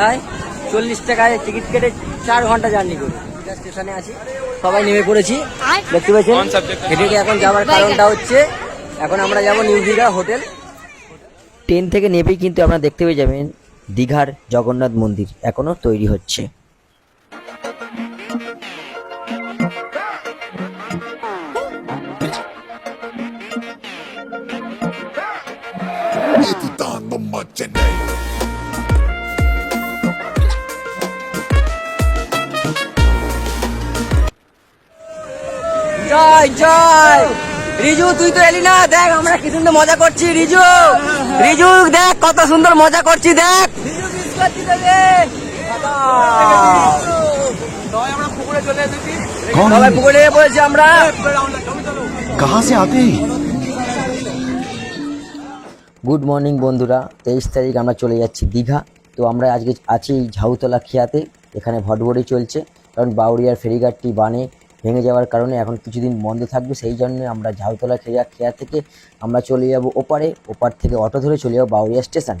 দীঘায় চল্লিশ টাকায় টিকিট কেটে চার ঘণ্টা জার্নি করি। স্টেশনে আছি সবাই নেমে পড়েছি দেখতে পাচ্ছেন হেঁটে এখন যাওয়ার কারণটা হচ্ছে এখন আমরা যাব নিউ দীঘা হোটেল। ট্রেন থেকে নেবেই কিন্তু আপনারা দেখতে পেয়ে যাবেন দীঘার জগন্নাথ মন্দির এখনও তৈরি হচ্ছে। Editando Magenei. জয় জয়। রিজু তুই তো এলি না। দেখ আমরা কি সুন্দর মজা করছি রিজু। রিজু দেখ কত সুন্দর মজা করছি দেখ। আমরা। কাহা গুড মর্নিং বন্ধুরা। তেইশ তারিখ আমরা চলে যাচ্ছি দীঘা। তো আমরা আজকে আছি ঝাউতলা খিয়াতে। এখানে ভটভটি চলছে। কারণ বাউরিয়ার ফেরিঘাটটি বানে ভেঙে যাওয়ার কারণে এখন কিছুদিন বন্ধ থাকবে সেই জন্য আমরা ঝাউতলা খেয়া খেয়া থেকে আমরা চলে যাব ওপারে ওপার থেকে অটো ধরে চলে যাব বাউরিয়া স্টেশন।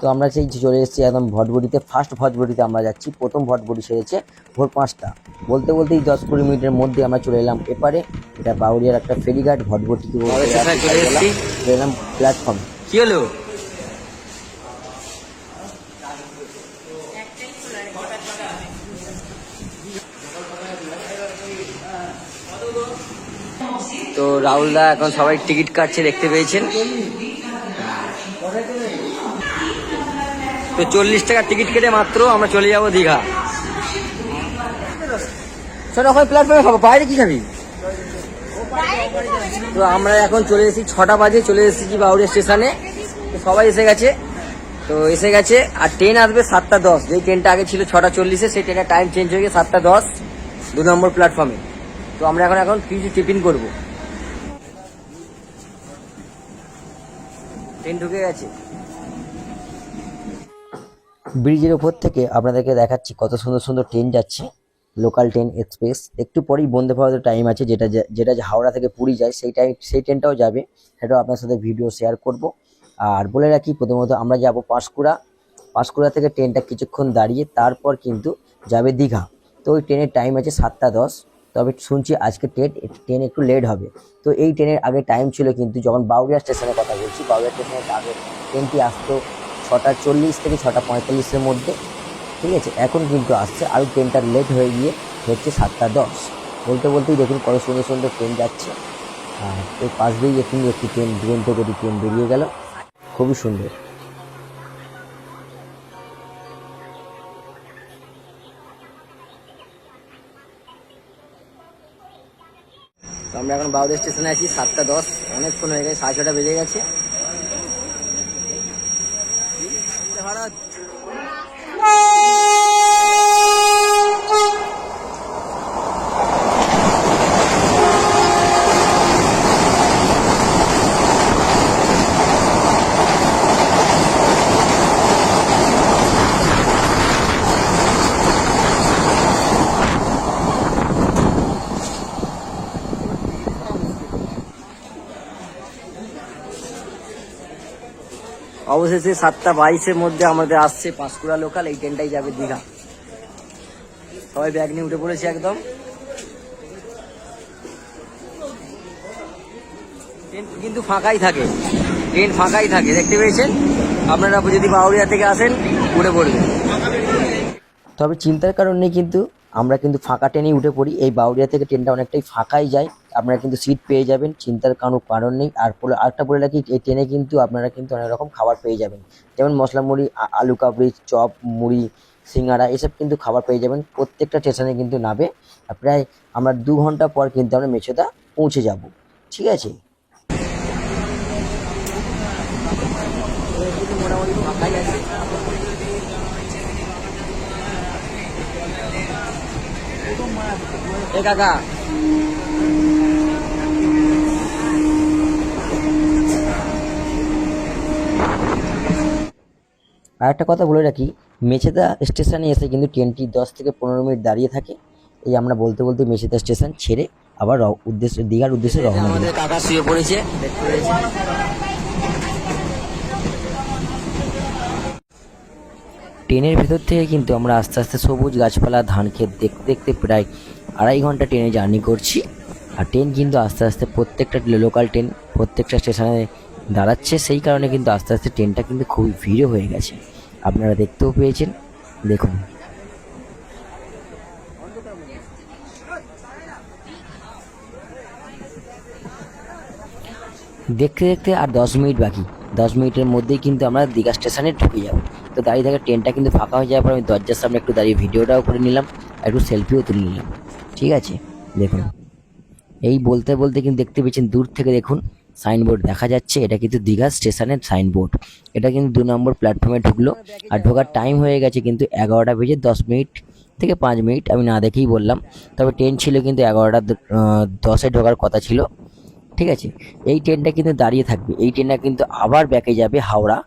তো আমরা সেই চলে এসেছি একদম ভটভটিতে ফার্স্ট ভটভটিতে আমরা যাচ্ছি প্রথম ভটভটি সেরেছে ভোর পাঁচটা। বলতে বলতেই দশ কুড়ি মিনিটের মধ্যে আমরা চলে এলাম এপারে এটা বাউরিয়ার একটা ফেরিঘাট ভটভটিকে চলে এলাম প্ল্যাটফর্ম। কি হলো তো রাহুলদা এখন সবাই টিকিট কাটছে, দেখতে পেয়েছেন। তো চল্লিশ টাকা টিকিট কেটে মাত্র আমরা চলে যাব দীঘা। প্ল্যাটফর্মে খাব। বাইরে কি খাবি? তো আমরা এখন চলে এসেছি, ছটা বাজে চলে এসেছি বাউরিয়া স্টেশনে। সবাই এসে গেছে। তো এসে গেছে, আর ট্রেন আসবে সাতটা দশ। যেই ট্রেনটা আগে ছিল ছটা চল্লিশে, সেই ট্রেনের টাইম চেঞ্জ হয়ে গিয়ে সাতটা দশ, দু নম্বর প্ল্যাটফর্মে তো আমরা এখন এখন কিছু টিফিন করব। ট্রেন ঢুকে গেছে। ব্রিজের ওপর থেকে আপনাদেরকে দেখাচ্ছি কত সুন্দর সুন্দর ট্রেন যাচ্ছে। লোকাল ট্রেন এক্সপ্রেস একটু পরেই বন্দে ভারতের টাইম আছে, যেটা যেটা হাওড়া থেকে পুরী যায়, সেই টাইম সেই ট্রেনটাও যাবে। সেটাও আপনার সাথে ভিডিও শেয়ার করব। আর বলে রাখি, প্রথমত আমরা যাব পাঁশকুড়া। পাঁশকুড়া থেকে ট্রেনটা কিছুক্ষণ দাঁড়িয়ে, তারপর কিন্তু যাবে দীঘা। তো ওই ট্রেনের টাইম আছে সাতটা দশ। তবে শুনছি আজকে ট্রেন ট্রেন একটু লেট হবে। তো এই ট্রেনের আগে টাইম ছিল কিন্তু যখন বাউরিয়া স্টেশনের কথা বলছি, বাউরিয়া স্টেশনের আগে ট্রেনটি আসতো ছটা চল্লিশ থেকে ছটা পঁয়তাল্লিশের মধ্যে। ঠিক আছে? এখন কিন্তু আসছে আর ট্রেনটা লেট হয়ে গিয়ে হচ্ছে সাতটা দশ। বলতে বলতেই দেখুন কত সুন্দর সুন্দর ট্রেন যাচ্ছে। আর এর পাশ দিয়েই এখন একটি ট্রেন, দুরন্ত করে ট্রেন বেরিয়ে গেল। খুবই সুন্দর। আমরা এখন বাউরি স্টেশনে আছি সাতটা দশ অনেকক্ষণ হয়ে গেছে সাড়ে ছটা বেজে গেছে। অবশেষে সাতটা বাইশের মধ্যে আমাদের আসছে পাঁশকুড়া লোকাল এই ট্রেনটাই যাবে দীঘা। সবাই ব্যাগ নিয়ে উঠে পড়েছে একদম। ট্রেন কিন্তু ফাঁকাই থাকে। ট্রেন ফাঁকাই থাকে, দেখতে পেয়েছেন? আপনারা যদি বাউরিয়া থেকে আসেন উঠে পড়বেন তবে চিন্তার কারণ নেই কিন্তু আমরা কিন্তু ফাঁকা ট্রেনেই উঠে পড়ি। এই বাউরিয়া থেকে ট্রেনটা অনেকটাই ফাঁকাই যায়। আপনারা কিন্তু সিট পেয়ে যাবেন, চিন্তার কোনো কারণ নেই। আর আরেকটা বলে রাখি, এই ট্রেনে কিন্তু আপনারা কিন্তু অনেক রকম খাবার পেয়ে যাবেন। যেমন মশলা মুড়ি আলু কাবড়ি চপ, মুড়ি, সিঙ্গারা, এসব কিন্তু খাবার পেয়ে যাবেন। প্রত্যেকটা স্টেশনে কিন্তু নাবে প্রায় আমরা দু ঘণ্টা পর কিন্তু আমরা মেছেদা পৌঁছে যাব। ঠিক আছে মোটামুটি ফাঁকাই আছে? এ কাকা। আর একটা কথা বলে রাখি, মেছেদা স্টেশনে এসে কিন্তু ট্রেনটি দশ থেকে পনেরো মিনিট দাঁড়িয়ে থাকে। এই আমরা বলতে বলতে মেছেদা স্টেশন ছেড়ে আবার উদ্দেশ্যে দীঘার উদ্দেশ্যে রওনা কাকা শুয়ে পড়েছে দেখতে পেয়েছি ট্রেনের ভেতর থেকে কিন্তু আমরা আস্তে আস্তে সবুজ গাছপালা, ধান ক্ষেত দেখতে দেখতে প্রায় আড়াই ঘণ্টা ট্রেনে জার্নি করছি। আর ট্রেন কিন্তু আস্তে আস্তে প্রত্যেকটা লোকাল ট্রেন প্রত্যেকটা স্টেশনে দাঁড়াচ্ছে। সেই কারণে কিন্তু আস্তে আস্তে ট্রেনটা কিন্তু খুবই ভিড়ও হয়ে গেছে। আপনারা দেখতেও পেয়েছেন। দেখুন। দেখতে দেখতে আর দশ মিনিট বাকি। দশ মিনিটের মধ্যেই কিন্তু আমরা দীঘা স্টেশনে ঢুকে যাব। তো দাঁড়িয়ে থাকা ট্রেনটা কিন্তু ফাঁকা হয়ে যাওয়ার পর আমি দরজার সামনে একটু দাঁড়িয়ে ভিডিওটাও করে নিলাম আর একটু সেলফিও তুলে নিলাম। ঠিক আছে? দেখুন। এই বলতে বলতে কিন্তু দেখতে পেয়েছেন দূর থেকে দেখুন সাইনবোর্ড দেখা যাচ্ছে। এটা কিন্তু দীঘা স্টেশনের সাইনবোর্ড এটা কিন্তু দু নম্বর প্ল্যাটফর্মে ঢুকলো। আর ঢোকার টাইম হয়ে গেছে কিন্তু এগারোটা বেজে দশ মিনিট থেকে পাঁচ মিনিট। আমি না দেখেই বললাম। তবে ট্রেন ছিল কিন্তু এগারোটা দশে ঢোকার কথা ছিল। ঠিক আছে? এই ট্রেনটা কিন্তু দাঁড়িয়ে থাকবে। এই ট্রেনটা কিন্তু আবার ব্যাকে যাবে হাওড়া।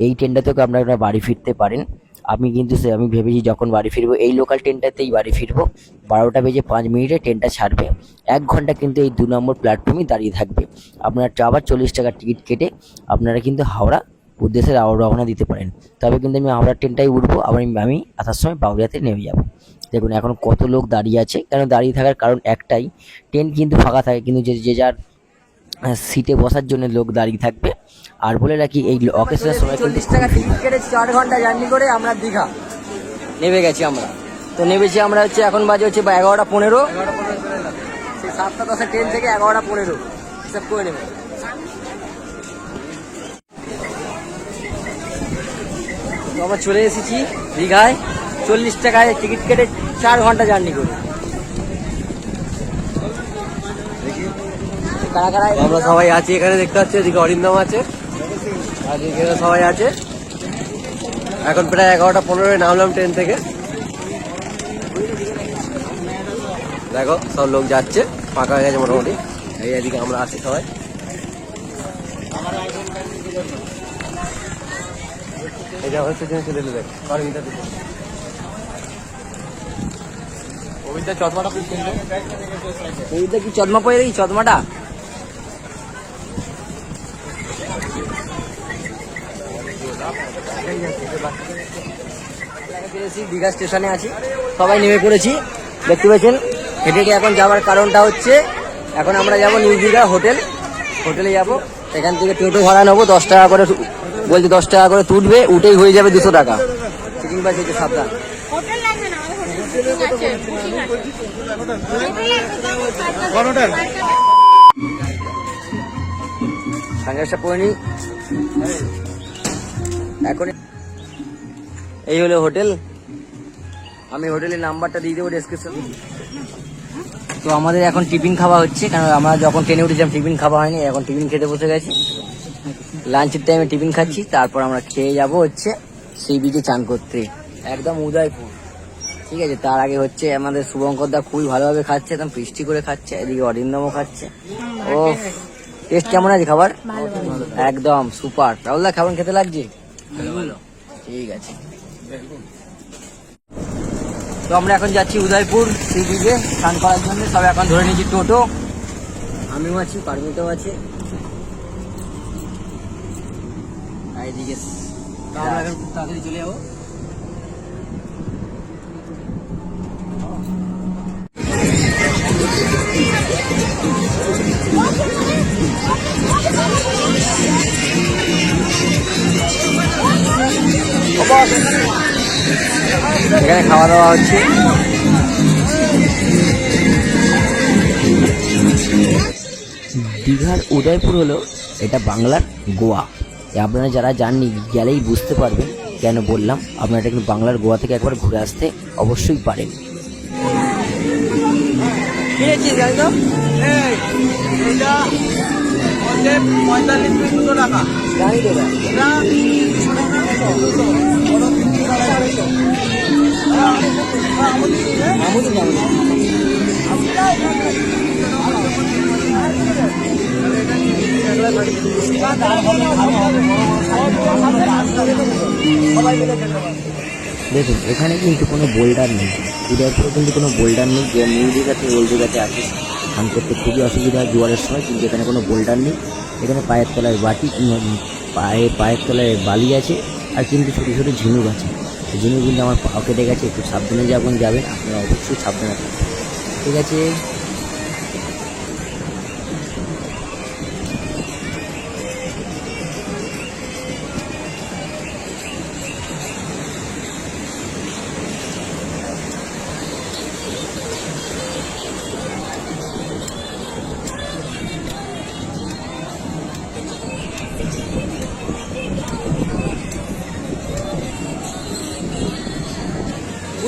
এই ট্রেনটা থেকে আপনারা বাড়ি ফিরতে পারেন। আমি কিন্তু সে, আমি ভেবেছি যখন বাড়ি ফিরবো, এই লোকাল ট্রেনটাতেই বাড়ি ফিরবো। বারোটা বেজে পাঁচ মিনিটে ট্রেনটা ছাড়বে। এক ঘণ্টা কিন্তু এই দু নম্বর প্ল্যাটফর্মেই দাঁড়িয়ে থাকবে। আপনারা আবার চল্লিশ টাকার টিকিট কেটে আপনারা কিন্তু হাওড়া উদ্দেশ্যে রাও- রওনা দিতে পারেন। তবে কিন্তু আমি হাওড়ার ট্রেনটাই উঠবো, আবার আমি- আসার সময় বাউরিয়াতে নেমে যাব। দেখুন, এখন কত লোক দাঁড়িয়ে আছে। কেন দাঁড়িয়ে থাকার কারণ একটাই ট্রেন কিন্তু ফাঁকা থাকে, কিন্তু যে যে যার সিটে বসার জন্য লোক দাঁড়িয়ে থাকবে। আর বলে রাখি এই অকেশনের সময় চল্লিশ টাকা টিকিট কেটে চার ঘণ্টা জার্নি করে আমরা দীঘা। নেমে গেছি আমরা। তো নেমেছি আমরা হচ্ছে এখন বাজে হচ্ছে বা এগারোটা পনেরো। সেই সাতটা দশের ট্রেন থেকে এগারোটা পনেরো। হিসাব করে নেবে। আমরা চলে এসেছি দীঘায়। চল্লিশ টাকায় টিকিট কেটে চার ঘণ্টা জার্নি করে। আমরা সবাই আছি এখানে দেখতে পাচ্ছি এদিকে অরিন্দম আছে। আর এখানে সবাই আছে। এখন প্রায় এগারোটা পনেরোয় নামলাম ট্রেন থেকে। দেখো সব লোক যাচ্ছে ফাঁকা হয়ে গেছে মোটামুটি। এই এদিকে আমরা আছি সবাই। এই চলে অরবিন্দা দিকে অবিন্দা চশমাটা খুব কি চদমা পড়ে কি চদমাটা পেরেছি দীঘা স্টেশনে আছি। সবাই নেমে পড়েছি। দেখতে পাচ্ছেন হেঁটে এখন যাওয়ার কারণটা হচ্ছে এখন আমরা যাব নিউ দীঘা হোটেল। হোটেলে যাব এখান থেকে টোটো ভাড়া নেব দশ টাকা করে বলছে দশ টাকা করে তুলবে উঠেই হয়ে যাবে দুশো টাকা। চিকিং বাস হচ্ছে সাবধান। সানগ্লাসটা পরে নিই এখন এই হলো হোটেল। আমি হোটেলের নাম্বারটা দিয়ে দেবো ডেসক্রিপশন তো আমাদের এখন টিফিন খাওয়া হচ্ছে, কারণ আমরা যখন ট্রেনে উঠেছিলাম, টিফিন খাওয়া হয়নি, এখন টিফিন খেতে বসে গেছি। লাঞ্চের টাইমে টিফিন খাচ্ছি, তারপর আমরা খেয়ে যাব হচ্ছে সি বিচে চান করতে। একদম উদয়পুর। ঠিক আছে, তার আগে হচ্ছে আমাদের শুভঙ্কর দা খুবই ভালোভাবে খাচ্ছে, একদম ফিস্টি করে খাচ্ছে, এদিকে অরিন্দমও খাচ্ছে। ও টেস্ট কেমন আছে খাবার? একদম সুপার রাহুল দা, কেমন খেতে লাগছে? ঠিক আছে। তো আমরা এখন যাচ্ছি উদয়পুর সি বিচে স্নান করার জন্য। সব এখন ধরে নিয়েছি টোটো। আমিও আছি পারমিটও আছে। এদিকে তাড়াতাড়ি চলে যাব। এখানে খাওয়া দাওয়া হচ্ছে। দীঘার উদয়পুর হলো এটা বাংলার গোয়া। আপনারা যারা যাননি গেলেই বুঝতে পারবেন। কেন বললাম আপনারা এটা কিন্তু বাংলার গোয়া থেকে একবার ঘুরে আসতে অবশ্যই পারেন। কিনেছিস জানি দেখুন, এখানে কিন্তু কোনো বোল্ডার নেই। উদয়পুরে কিন্তু কোনো বোল্ডার নেই, যে নিউ দীঘাতে ওল্ড দীঘাতে আসে স্নান করতে খুবই অসুবিধা হয় জোয়ারের সময়, কিন্তু এখানে কোনো বোল্ডার নেই। এখানে পায়ের তলায় বাটি পায়ে, পায়ের তলায় বালি আছে। আর কিন্তু ছোটো ছোটো ঝিনুক আছে। ঝিনুক কিন্তু আমার পা কেটে গেছে, একটু সাবধানে যখন যাবেন, আপনারা অবশ্যই সাবধানে থাকবেন। ঠিক আছে?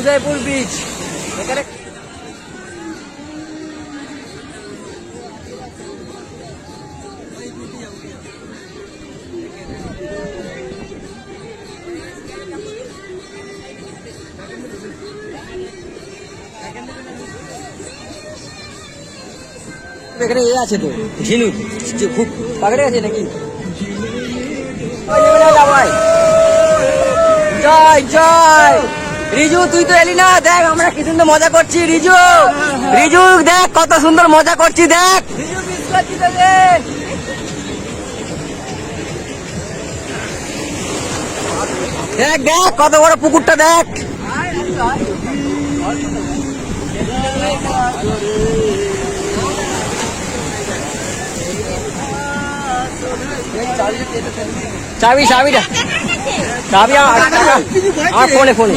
উদয়পুর বিচ এখানে এখানে এ আছে তো ঝিনুক। খুব পাকড়ে আছে নাকি? জয় জয়। রিজু তুই তো এলি না দেখ আমরা কি সুন্দর মজা করছি রিজু। রিজু দেখ কত সুন্দর মজা করছি দেখ। দেখ দেখ কত বড় পুকুরটা দেখ। চাবি চাবিটা। চাবি আমার ফোনে ফোনে।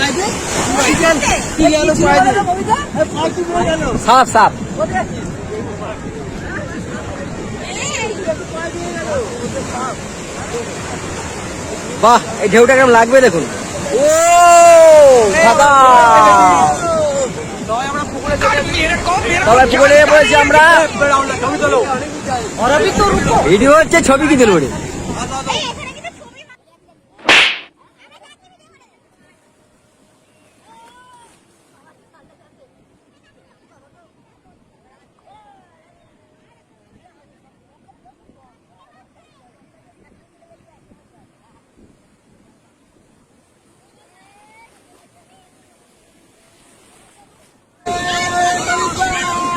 সাপ সাপ বাহ এই ঢেউটা কেমন লাগবে দেখুন ও দাদা সবাই পুকুরে নেমে আমরা ভিডিও হচ্ছে ছবি কি তুলবো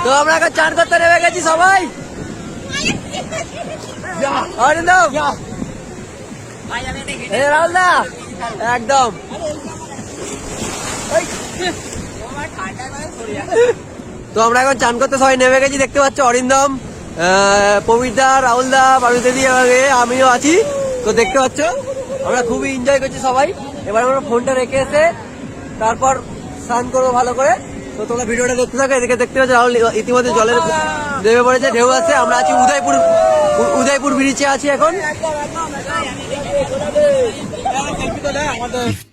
তো আমরা এখন চান করতে নেমে গেছি সবাই। অরিন্দম। এই রাহুল দা একদম। তো আমরা এখন চান করতে সবাই নেমে গেছি দেখতে পাচ্ছ অরিন্দম পবিতা রাহুল দা পারুদেবী আমিও আছি। তো দেখতে পাচ্ছ আমরা খুবই এনজয় করছি সবাই। এবার আমরা ফোনটা রেখে এসে তারপর স্নান করব ভালো করে। তো তোমরা ভিডিওটা দেখতে থাকো এদিকে দেখতে পাচ্ছ রাহুল ইতিমধ্যে জলের নেমে পড়েছে ঢেউ আছে আমরা আছি উদয়পুর উদয়পুর ব্রিজে আছি এখন।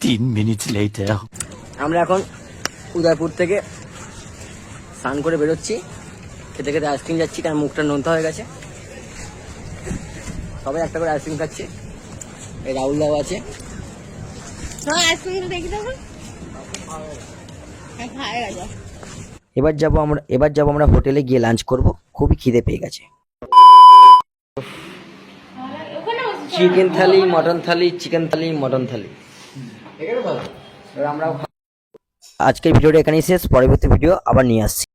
15 minutes later. আমরা এখন উদয়পুর থেকে স্নান করে বেরোচ্ছি। খেতে খেতে আইসক্রিম যাচ্ছি কারণ মুখটা নোনতা হয়ে গেছে। সবাই একটা করে আইসক্রিম খাচ্ছে। এই রাহুল দাও আছে। হ্যাঁ আইসক্রিমটা দেখি তখন। হ্যাঁ খায় গেছে এবার যাব আমরা এবার যাব আমরা হোটেলে গিয়ে লাঞ্চ করব। খুবই খিদে পেয়ে গেছে। Chicken thali mutton thali chicken thali mutton thali আমরাও আজকের ভিডিওটা এখানেই শেষ পরবর্তী ভিডিও আবার নিয়ে আসছি।